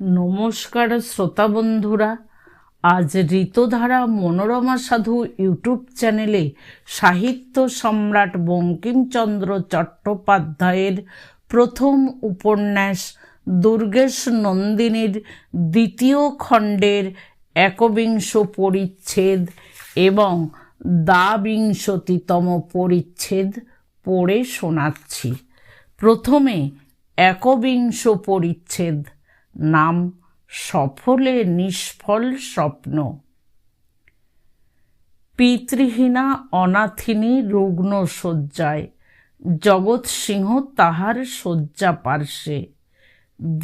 নমস্কার শ্রোতা বন্ধুরা, আজ ঋতধারা মনোরমা সাধু ইউটিউব চ্যানেলে সাহিত্য সম্রাট বঙ্কিমচন্দ্র চট্টোপাধ্যায়ের প্রথম উপন্যাস দুর্গেশ নন্দিনীর দ্বিতীয় খণ্ডের একবিংশ পরিচ্ছেদ এবং দ্বাবিংশতিতম পরিচ্ছেদ পড়ে শোনাচ্ছি। প্রথমে একবিংশ পরিচ্ছেদ, নাম সফলে নিষ্ফল স্বপ্ন। পিতৃহীনা অনাথিনী রুগ্ন শয্যায়, জগৎ সিংহ তাহার শয্যা পার্শ্বে।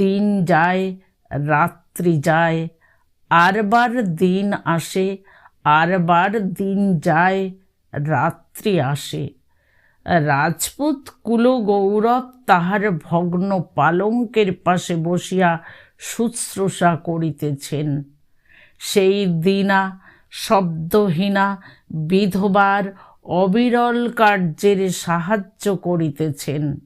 দিন যায়, রাত্রি যায় আরবার দিন আসে আরবার দিন যায়, রাত্রি আসে। রাজপুত কুলগৌরব তাহার ভগ্ন পালঙ্কের পাশে বসিয়া শুশ্রূষা করিতেছেন। সেই দিনা, শব্দহীনা, বিধবার, অবিরল কার্যের সাহায্য করিতেছেন।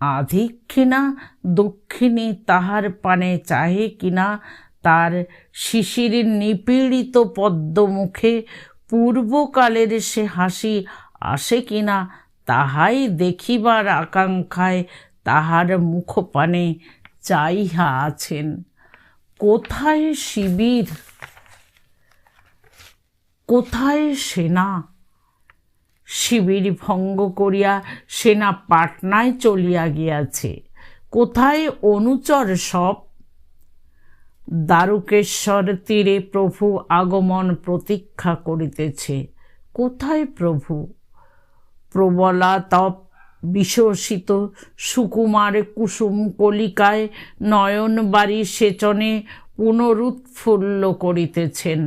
আধিক্ষিণা দক্ষিণী তাহার পানে চাহে কিনা, তার শিশির নিপীড়িত পদ্মমুখে পূর্বকালের সে হাসি আসে কিনা তাহাই দেখিবার আকাঙ্ক্ষায় তাহার মুখপানে চাইহা আছেন। কোথায় শিবির? কোথায় সেনা? শিবির ভঙ্গ করিয়া সেনা পাটনায় চলিয়া গিয়াছে। কোথায় অনুচর সব? দ্বারকেশ্বর তীরে প্রভু আগমন প্রতীক্ষা করিতেছে। কোথায় প্রভু? প্রবলা তপ বিশোষিত সুকুমার কুসুম কলিকায় নয়ন বাড়ি সেচনে পুনরুৎফুল্ল করিতেছেন।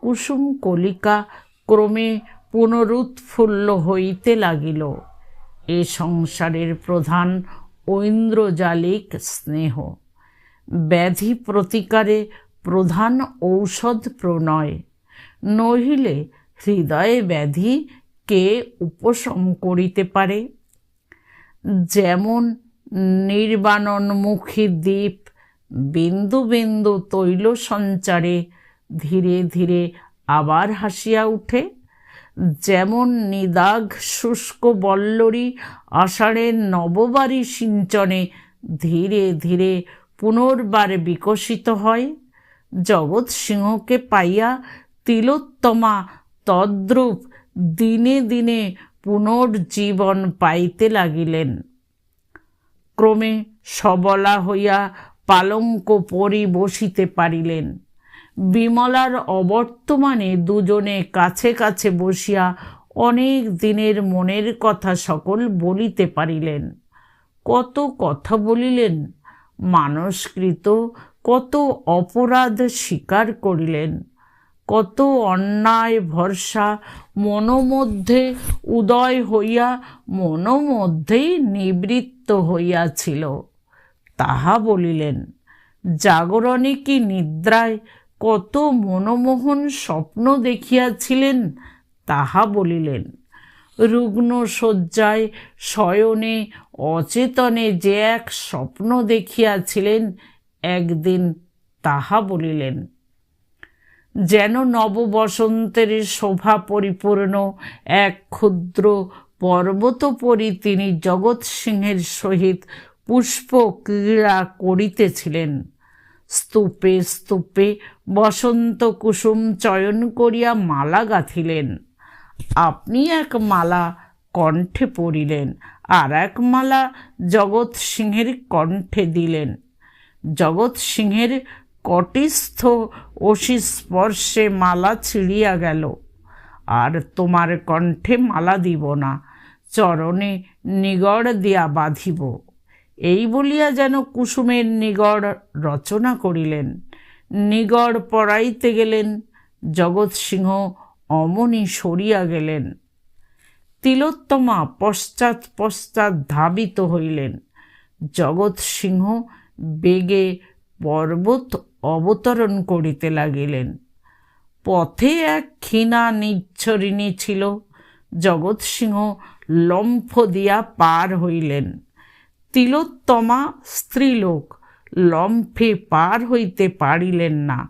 কুসুম কলিকা ক্রমে পুনরুৎফুল্ল হইতে লাগিল। এ সংসারের প্রধান ঐন্দ্রজালিক স্নেহ। ব্যাধি প্রতিকারে প্রধান ঔষধ প্রণয়। নহিলে হৃদয়ে ব্যাধি কে উপশম করিতে পারে? যেমন নির্বাণনমুখী দ্বীপ বিন্দু বিন্দু তৈল সঞ্চারে ধীরে ধীরে আবার হাসিয়া উঠে। যেমন নিদাঘ শুষ্ক বল্লরী আষাঢ়ের নববারী সিঞ্চনে ধীরে ধীরে পুনর্বার বিকশিত হয়। জগৎ সিংহকে পাইয়া তিলোত্তমা তদ্রূপ দিনে দিনে পুনর্জীবন পাইতে লাগিলেন। ক্রমে সবলা হইয়া পালঙ্ক পরি বসিতে পারিলেন। বিমলার অবর্তমানে দুজনে কাছে কাছে বসিয়া অনেক দিনের মনের কথা সকল বলিতে পারিলেন। কত কথা বলিলেন, মানসকৃত কত অপরাধ স্বীকার করিলেন, কত অন্যায় ভরসা মনোমধ্যে উদয় হইয়া মনোমধ্যেই নিবৃত্ত হইয়াছিল। তাহা বলিলেন, জাগরণে কি নিদ্রায় কত মনোমোহন স্বপ্ন দেখিয়াছিলেন? তাহা বলিলেন রুগ্ন শয্যায় শয়নে অচেতনে যে এক স্বপ্ন দেখিয়াছিলেন, একদিন তাহা বলিলেন যেন নববসন্তের শোভা পরিপূর্ণ এক ক্ষুদ্র পর্বতপরি তিনি জগৎ সিংহের সহিত পুষ্প ক্রীড়া করিতেছিলেন। স্তূপে স্তূপে বসন্ত কুসুম চয়ন করিয়া মালা গাঁথিলেন। আপনি এক মালা কণ্ঠে পড়িলেন, আর এক মালা জগৎ সিংহের কণ্ঠে দিলেন। জগৎ সিংহের কটিস্থ অসি স্পর্শে মালা ছিঁড়িয়া গেল। আর তোমার কণ্ঠে মালা দিব না, চরণে নিগড় দিয়া বাঁধিব। এই বলিয়া যেন কুসুমের নিগড় রচনা করিলেন। নিগড় পড়াইতে গেলেন, জগৎ সিংহ অমনি সরিয়া গেলেন। তিলোত্তমা পশ্চাৎ পশ্চাৎ ধাবিত হইলেন। জগৎ সিংহ বেগে পর্বত অবতরণ করিতে লাগিলেন। পথে এক ক্ষীণা নিচ্ছরিণী ছিল। জগৎ সিংহ লম্ফ দিয়া পার হইলেন। তিলোত্তমা স্ত্রীলোক লম্ফে পার হইতে পারিলেন না।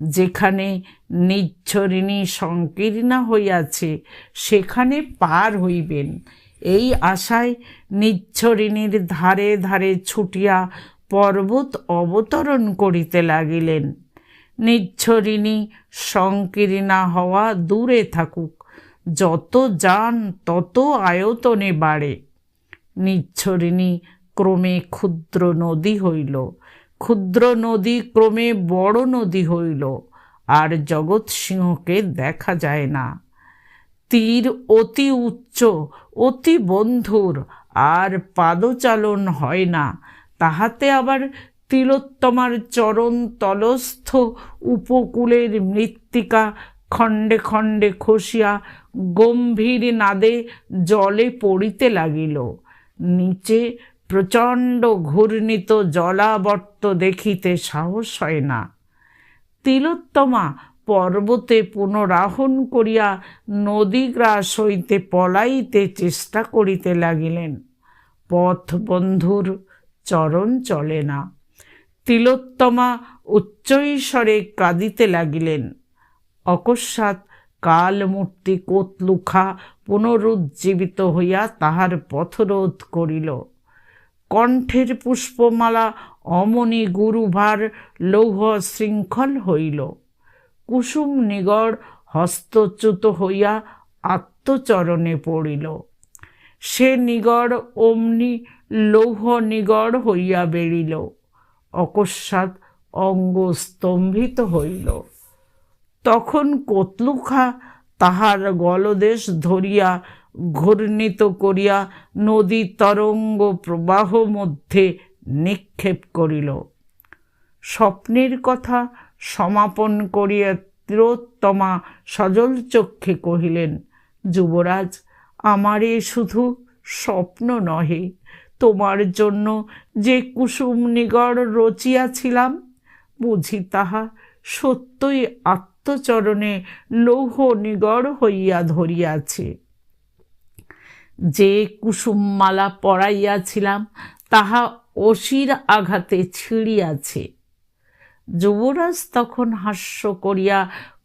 যেখানে নিচ্ছরিণী সংকীর্ণা হইয়াছে, সেখানে পার হইবেন। এই আশায় নিচ্ছরিণীর ধারে ধারে ছুটিয়া পর্বত অবতরণ করিতে লাগিলেন। নিচ্ছরিণী সংকীর্ণা হওয়া দূরে থাকুক, যত যান তত আয়তনে বাড়ে। নিচ্ছরিণী ক্রমে ক্ষুদ্র নদী হইল, ক্ষুদ্র নদী ক্রমে বড় নদী হইল, আর জগৎ সিংহকে দেখা যায় না। তীর অতি উচ্চ, অতি বন্ধুর, আর পাদচালন হয় না তাহাতে আবার তিলোত্তমার চরণ তলস্থ উপকূলের মৃত্তিকা খণ্ডে খণ্ডে খসিয়া গম্ভীর নাদে জলে পড়িতে লাগিল। নিচে প্রচণ্ড ঘূর্ণিত জলাবর্ত দেখিতে সাহস হয় না। তিলোত্তমা পর্বতে পুনরাহন করিয়া নদীগ্রাস হইতে পলাইতে চেষ্টা করিতে লাগিলেন। পথ বন্ধুর চরণ চলে না। তিলোত্তমা উচ্চৈস্বরে কাঁদিতে লাগিলেন। অকস্মাৎ কালমূর্তি কোতলুখা পুনরুজ্জীবিত হইয়া তাহার পথরোধ করিল। কণ্ঠের পুষ্পমালা অমনি গুরুভার লৌহ শৃঙ্খল হইল। কুসুম নিগড় হস্তচ্যুত হইয়া আত্মচরণে পড়িল। সে নিগড় অমনি লৌহ নিগড় হইয়া বেরিল অকস্মাৎ অঙ্গ স্তম্ভিত হইল। তখন কতলুখা তাহার গলদেশ ধরিয়া ঘূর্ণিত করিয়া নদী তরঙ্গ প্রবাহ মধ্যে নিক্ষেপ করিল। স্বপ্নের কথা সমাপন করিয়া তিরোত্তমা সজল চক্ষে কহিলেন, যুবরাজ, আমার এ শুধু স্বপ্ন নহে তোমার জন্য যে কুসুম নিগড় রচিয়াছিলাম, বুঝি তাহা সত্যই আত্মচরণে লৌহ নিগড় হইয়া ধরিয়াছে। যে কুসুমমালা পড়াইয়াছিলাম তাহা অসির আঘাতে ছিঁড়িয়াছে। যুবরাজ তখন হাস্য করিয়া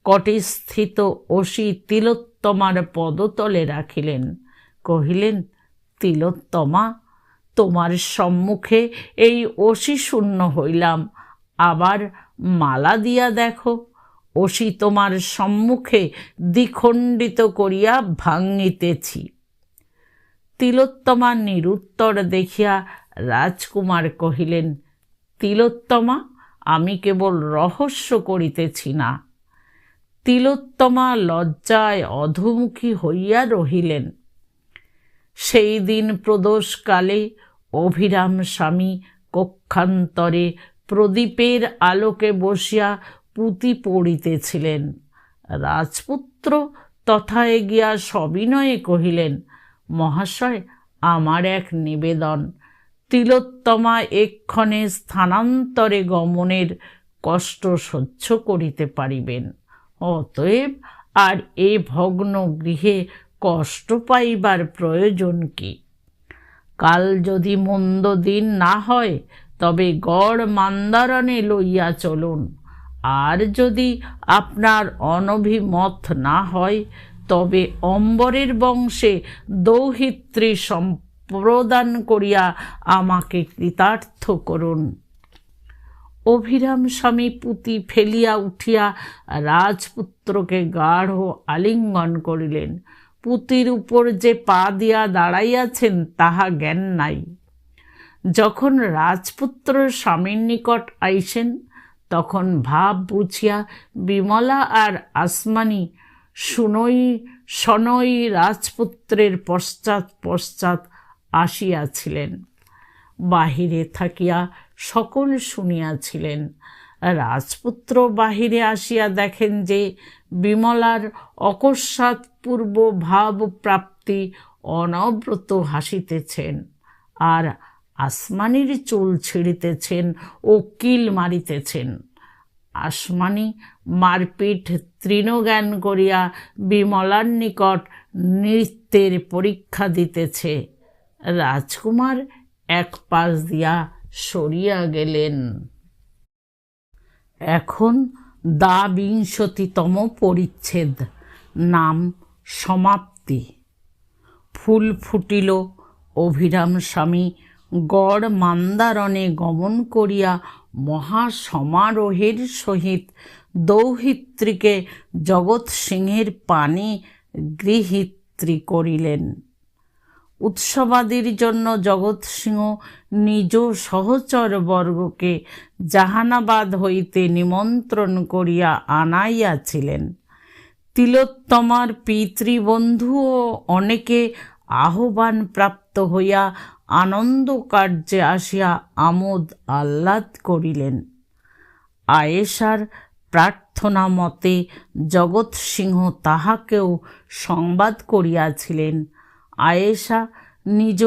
কটিস্থিত অসি তিলোত্তমার পদতলে রাখিলেন। কহিলেন, তিলোত্তমা তোমার সম্মুখে এই শূন্য হইলাম। আবার মালা দিয়া দেখো অসি তোমার সম্মুখে দ্বিখণ্ডিত করিয়া ভাঙিতেছি। তিলোত্তমা নিরুত্তর দেখিয়া রাজকুমার কহিলেন, তিলোত্তমা, আমি কেবল রহস্য করিতেছি না। তিলোত্তমা লজ্জায় অধমুখী হইয়া রহিলেন। সেই দিন প্রদোষকালে অভিরাম স্বামী কক্ষান্তরে প্রদীপের আলোকে বসিয়া পুঁতি পড়িতেছিলেন। রাজপুত্র তথা এগিয়া সবিনয়ে কহিলেন, মহাশয়, আমার এক নিবেদন। তিলোত্তমা এক্ষণে স্থানান্তরে গমনের কষ্ট সহ্য করিতে পারিবেন। অতএব আর এ ভগ্ন গৃহে কষ্ট পাইবার প্রয়োজন কি? কাল যদি মন্দ দিন না হয়, তবে গড় মান্দারণে লইয়া চলুন। আর যদি আপনার অনভিমত না হয়, তবে অম্বরের বংশে দৌহিত্রী সম্প্রদান করিয়া আমাকে কৃতার্থ করুন। অভিরাম স্বামী পুঁতি ফেলিয়া উঠিয়া রাজপুত্রকে গাঢ় আলিঙ্গন করিলেন। পুঁতির উপর যে পা দিয়া দাঁড়াইয়াছেন, তাহা জ্ঞান নাই। যখন রাজপুত্র স্বামীর নিকট আইসেন, তখন ভাব বুঝিয়া বিমলা আর আসমানি শুনই সনই রাজপুত্রের পশ্চাৎ পশ্চাৎ আসিয়াছিলেন। বাহিরে থাকিয়া সকল শুনিয়াছিলেন। রাজপুত্র বাহিরে আসিয়া দেখেন যে বিমলার অকস্মাৎ পূর্ব ভাব প্রাপ্তি অনব্রত হাসিতেছেন আর আসমানির চুল ছিঁড়িতেছেন ও কিল মারিতেছেন। আসমানি মারপিট তৃণজ্ঞান করিয়া বিমলার নিকট নৃত্যের পরীক্ষা দিতেছে। রাজকুমার এক পাশ দিয়া সরিয়া গেলেন। এখন দা বিংশতিতম পরিচ্ছেদ, নাম সমাপ্তি। ফুল ফুটিল, অভিরাম স্বামী গড় মান্দারণে গমন করিয়া মহা সমারোহের সহিত দৌহিত্রীকে জগৎ সিংহের পানি গৃহিত্রী করিলেন। উৎসবাদির জন্য জগৎ সিংহ নিজ সহচর বর্গকে জাহানাবাদ হইতে নিমন্ত্রণ করিয়া আনাইয়াছিলেন। তিলোত্তমার পিতৃবন্ধুও অনেকে আহ্বান প্রাপ্ত হইয়া আনন্দ কার্যে আসিয়া আমোদ আহ্লাদ করিলেন। আয়েশার প্রার্থনা মতে জগৎ সিংহ তাহাকেও সংবাদ করিয়াছিলেন। আয়েশা নিজ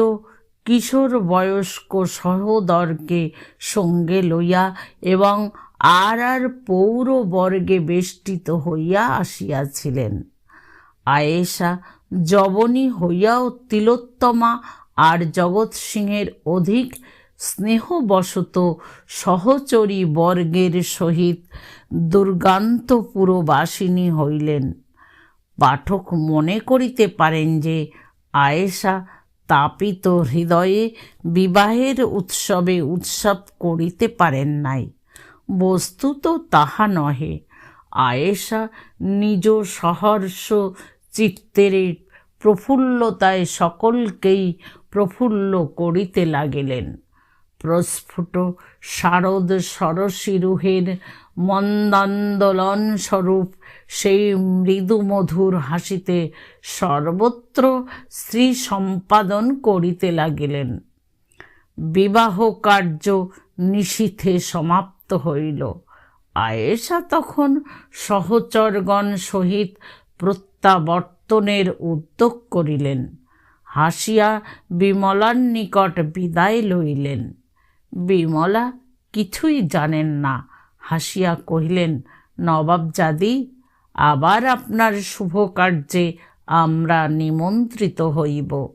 কিশোর বয়স্ক সহোদরকে সঙ্গে লইয়া এবং আর আর পৌরবর্গে বেষ্টিত হইয়া আসিয়াছিলেন। আয়েশা জবনী হইয়াও তিলোত্তমা আর জগৎ সিংহের অধিক স্নেহবশত সহচরী বর্গের সহিত দুর্গান্তপুরবাসিনী হইলেন। পাঠক মনে করিতে পারেন যে আয়েশা তাপিত হৃদয়ে বিবাহের উৎসবে উৎসব করিতে পারেন নাই। বস্তুত তাহা নহে। আয়েশা নিজ সহর্ষ চিত্তের প্রফুল্লতায় সকলকেই প্রফুল্ল করিতে লাগিলেন। প্রস্ফুট শারদ সরসিরুহের মন্দান্দোলন স্বরূপ সেই মৃদু মধুর হাসিতে সর্বত্র স্ত্রী সম্পাদন করিতে লাগিলেন। বিবাহ কার্য নিশীথে সমাপ্ত হইল। আয়েশা তখন সহচরগণ সহিত প্রত্যাবর্তনের উদ্যোগ করিলেন। হাসিয়া বিমলার নিকট বিদায় লইলেন। বিমলা কিছুই জানেন না। হাসিয়া কহিলেন, নবাবজাদি আবার আপনার শুভ কার্যে আমরা নিমন্ত্রিত হইব।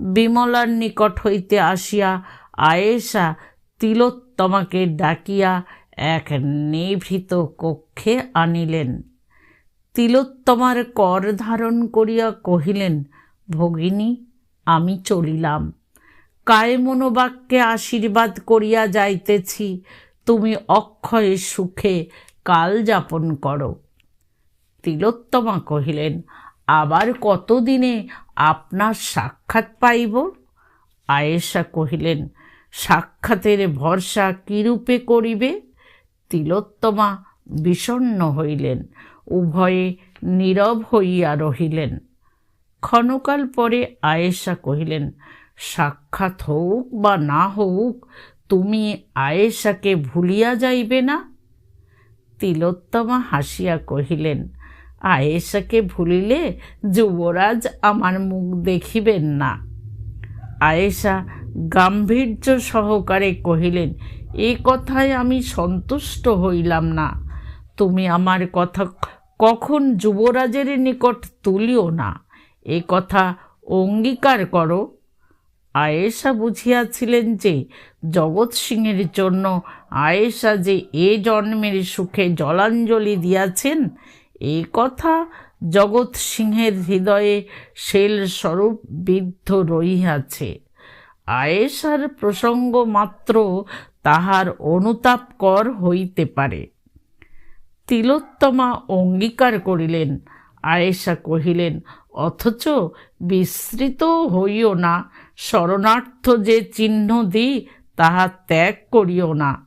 বিমলার নিকট হইতে আসিয়া আয়েশা তিলোত্তমাকে ডাকিয়া এক নিভৃত কক্ষে আনিলেন। তিলোত্তমার কর ধারণ করিয়া কহিলেন, ভগিনী, আমি চলিলাম। কায় মনোবাক্যে আশীর্বাদ করিয়া যাইতেছি। তুমি অক্ষয় সুখে কাল যাপন করো। তিলোত্তমা কহিলেন, আবার কতদিনে আপনার সাক্ষাৎ পাইব? আয়েশা কহিলেন, সাক্ষাতের ভরসা কিরূপে করিবে? তিলোত্তমা বিষণ্ন হইলেন, উভয়ে নীরব হইয়া রহিলেন। ক্ষণকাল পরে আয়েশা কহিলেন, সাক্ষাৎ হোক বা না হোক, তুমি আয়েশাকে ভুলিয়া যাইবে না? তিলোত্তমা হাসিয়া কহিলেন আয়েশাকে ভুলিলে যুবরাজ আমার মুখ দেখিবেন না। আয়েশা গাম্ভীর্য সহকারে কহিলেন, এ কথায় আমি সন্তুষ্ট হইলাম না। তুমি আমার কথা কখন যুবরাজের নিকট তুলিও না। এ কথা অঙ্গীকার করো। আয়েশা বুঝিয়াছিলেন যে জগৎ সিংয়ের জন্য আয়েশা যে এ জন্মের সুখে জলাঞ্জলি দিয়াছেন এই কথা জগৎ সিংহের হৃদয়ে শেল স্বরূপ বিদ্ধ রহিয়াছে। আয়েশার প্রসঙ্গ মাত্র তাহার অনুতাপকর হইতে পারে। তিলোত্তমা অঙ্গীকার করিলেন। আয়েশা কহিলেন, অথচ বিস্মৃত হইও না। শরণার্থ যে চিহ্ন দিই, তাহা ত্যাগ করিও না।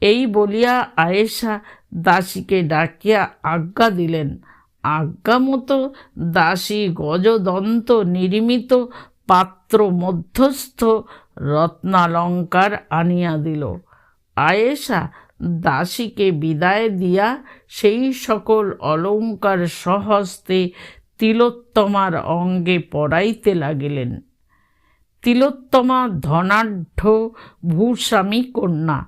এই বলিয়া আয়েশা দাসীকে ডাকিয়া আজ্ঞা দিলেন। আজ্ঞা মতো দাসী গজদন্ত নির্মিত পাত্র মধ্যস্থ রত্নালঙ্কার আনিয়া দিল। আয়েশা দাসীকে বিদায় দিয়া সেই সকল অলঙ্কার সহস্তে তিলোত্তমার অঙ্গে পড়াইতে লাগিলেন। তিলোত্তমা ধনাঢ্য ভূস্বামী কন্যা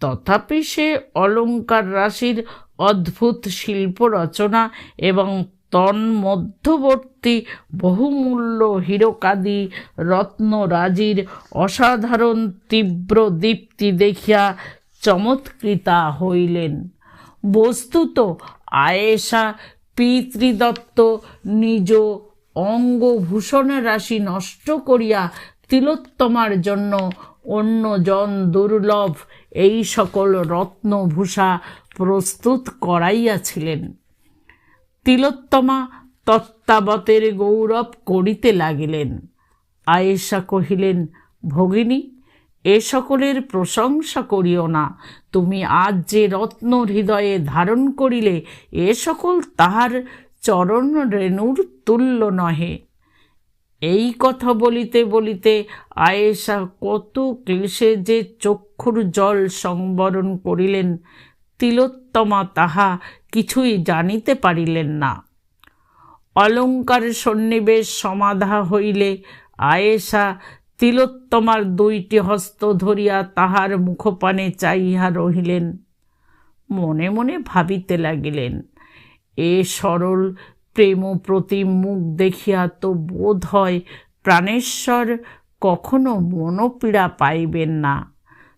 তথাপি সে অলঙ্কার রাশির অদ্ভুত শিল্প রচনা এবং তন্মধ্যবর্তী বহুমূল্য হীরকাদি রত্নরাজির অসাধারণ তীব্র দীপ্তি দেখিয়া চমৎকৃতা হইলেন। বস্তুত আয়েশা পিতৃদত্ত নিজ অঙ্গভূষণ রাশি নষ্ট করিয়া তিলোত্তমার জন্য অন্যজন দুর্লভ এই সকল রত্নভূষা প্রস্তুত করাইয়াছিলেন। তিলোত্তমা তত্ত্বাবতের গৌরব করিতে লাগিলেন। আয়েশা কহিলেন, ভগিনী, এ সকলের প্রশংসা করিও না। তুমি আজ যে রত্ন হৃদয়ে ধারণ করিলে, এ সকল তাহার চরণ রেণুর তুল্য নহে। এই কথা বলিতে বলিতে আয়েশা কত ক্লেশে যে চক্ষুর জল সংবরণ করিলেন, তিলোত্তমা তাহা কিছুই জানিতে পারিলেন না। অলঙ্কার সন্নিবেশ সমাধা হইলে আয়েশা তিলোত্তমার দুইটি হস্ত ধরিয়া তাহার মুখপানে চাইয়া রহিলেন। মনে মনে ভাবিতে লাগিলেন, এ সরল প্রেম প্রতিম মুখ দেখিয়া তো বোধ হয় প্রাণেশ্বর কখনো মনোপীড়া পাইবেন না।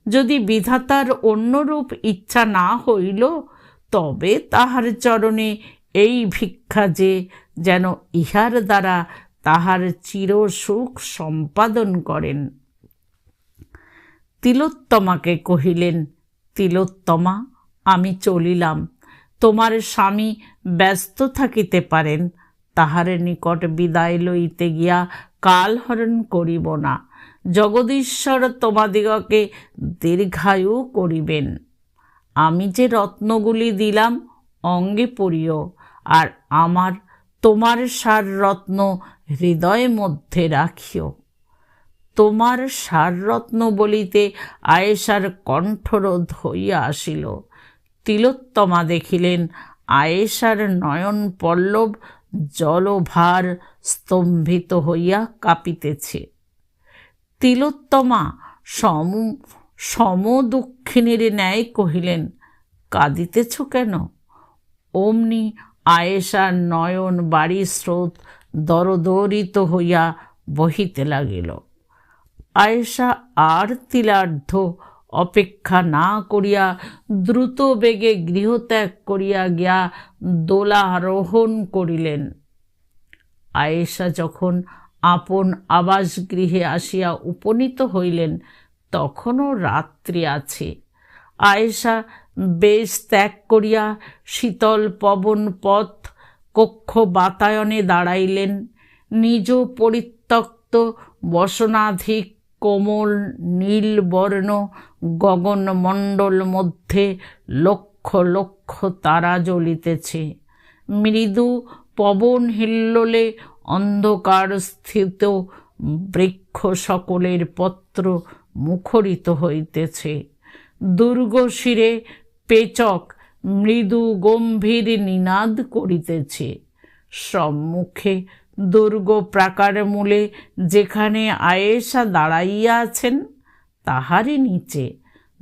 যদি বিধাতার অন্যরূপ ইচ্ছা না হইল, তবে তাহার চরণে এই ভিক্ষা যে যেন ইহার দ্বারা তাহার চির সুখ সম্পাদন করেন। তিলোত্তমাকে কহিলেন, তিলোত্তমা, আমি চলিলাম। তোমার স্বামী ব্যস্ত থাকিতে পারেন, তাহার নিকট বিদায় লইতে গিয়া কাল হরণ করিব না। জগদীশ্বর তোমাদিগকে দীর্ঘায়ু করিবেন। আমি যে রত্নগুলি দিলাম, অঙ্গে পড়িও, আর আমার, তোমার সার রত্ন হৃদয় মধ্যে রাখিও। তোমার সাররত্ন বলিতে আয়েশার কণ্ঠরোধ হইয়া আসিল। তিলোত্তমা দেখিলেন, আয়েশার নয়ন পল্লব জলভার স্তম্ভিত হইয়া কাঁপিতেছে। তিলোত্তমা সম সমদক্ষিণীর ন্যায় কহিলেন, কাঁদিতেছ কেন? অমনি আয়েশার নয়ন বাড়ি স্রোত দরদরিত হইয়া বহিতে লাগিল। আয়েশা আর তিলার্ধ অপেক্ষা না করিয়া দ্রুত বেগে গৃহত্যাগ করিয়া গিয়া দোলারোহণ করিলেন। আয়েশা যখন আপন আবাস গৃহে আসিয়া উপনীত হইলেন, তখনও রাত্রি আছে। আয়েশা বেশ ত্যাগ করিয়া শীতল পবন পথ কক্ষ বাতায়নে দাঁড়াইলেন। নিজ পরিত্যক্ত বসনাধিক কোমল, নীল বর্ণ গগনমণ্ডল মধ্যে লক্ষ লক্ষ তারা জ্বলিতেছে। মৃদু পবন হিল্লোলে অন্ধকার স্থিত বৃক্ষ সকলের পত্র মুখরিত হইতেছে। দুর্গ শিরে পেচক মৃদু গম্ভীর নিনাদ করিতেছে। সম্মুখে দুর্গ প্রাকার মূলে যেখানে আয়েশা দাঁড়াইয়া আছেন, তাহারই নিচে।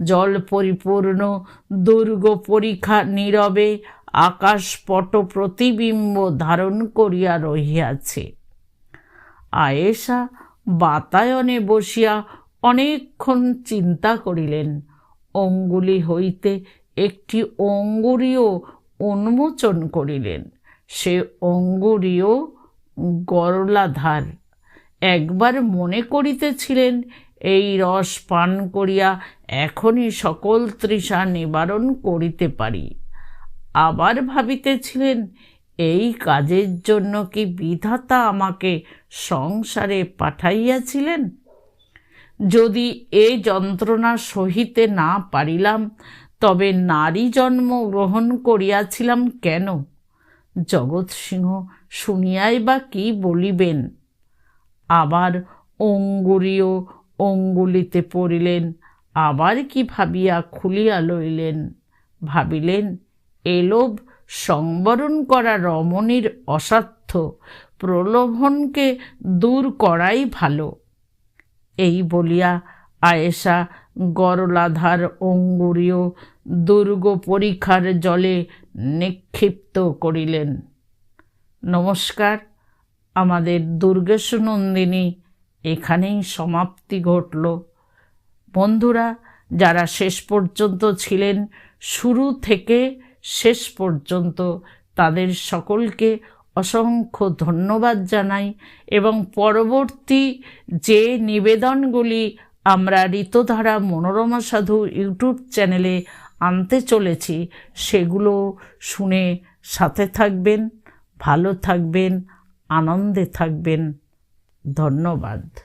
জল পরিপূর্ণ, দুর্গ পরীক্ষা নীরবে আকাশপট প্রতিবিম্ব ধারণ করিয়া রহিয়াছে। আয়েশা বাতায়নে বসিয়া অনেকক্ষণ চিন্তা করিলেন। অঙ্গুলি হইতে একটি অঙ্গুরীয় উন্মোচন করিলেন। সে অঙ্গুরীয় গরলাধার একবার মনে করিতেছিলেন, এই রস পান করিয়া এখনই সকল তৃষা নিবারণ করিতে পারি। আবার ভাবিতেছিলেন, এই কাজের জন্য কি বিধাতা আমাকে সংসারে পাঠাইয়াছিলেন? যদি এ যন্ত্রণা সহিতে না পারিলাম, তবে নারী জন্ম গ্রহণ করিয়াছিলাম কেন? জগৎ সিংহ শুনিয়াই বা কি বলিবেন? আবার অঙ্গুরীয় অঙ্গুলিতে পড়িলেন, আবার কি ভাবিয়া খুলিয়া লইলেন? ভাবিলেন এলোভ সংবরণ করা রমণীর অসাধ্য, প্রলোভনকে দূর করাই ভালো। এই বলিয়া আয়েশা গরলাধার অঙ্গুরীয় দুর্গ পরীক্ষার জলে নিক্ষিপ্ত করিলেন। নমস্কার, আমাদের দুর্গেশ নন্দিনী এখানেই সমাপ্তি ঘটল। বন্ধুরা, যারা শেষ পর্যন্ত ছিলেন, শুরু থেকে শেষ পর্যন্ত তাদের সকলকে অসংখ্য ধন্যবাদ জানাই এবং পরবর্তী যে নিবেদনগুলি আমরা ঋতধারা মনোরমা সাধু ইউটিউব চ্যানেলে আনতে চলেছি সেগুলো শুনে সাথে থাকবেন ভালো থাকবেন আনন্দে থাকবেন। ধন্যবাদ।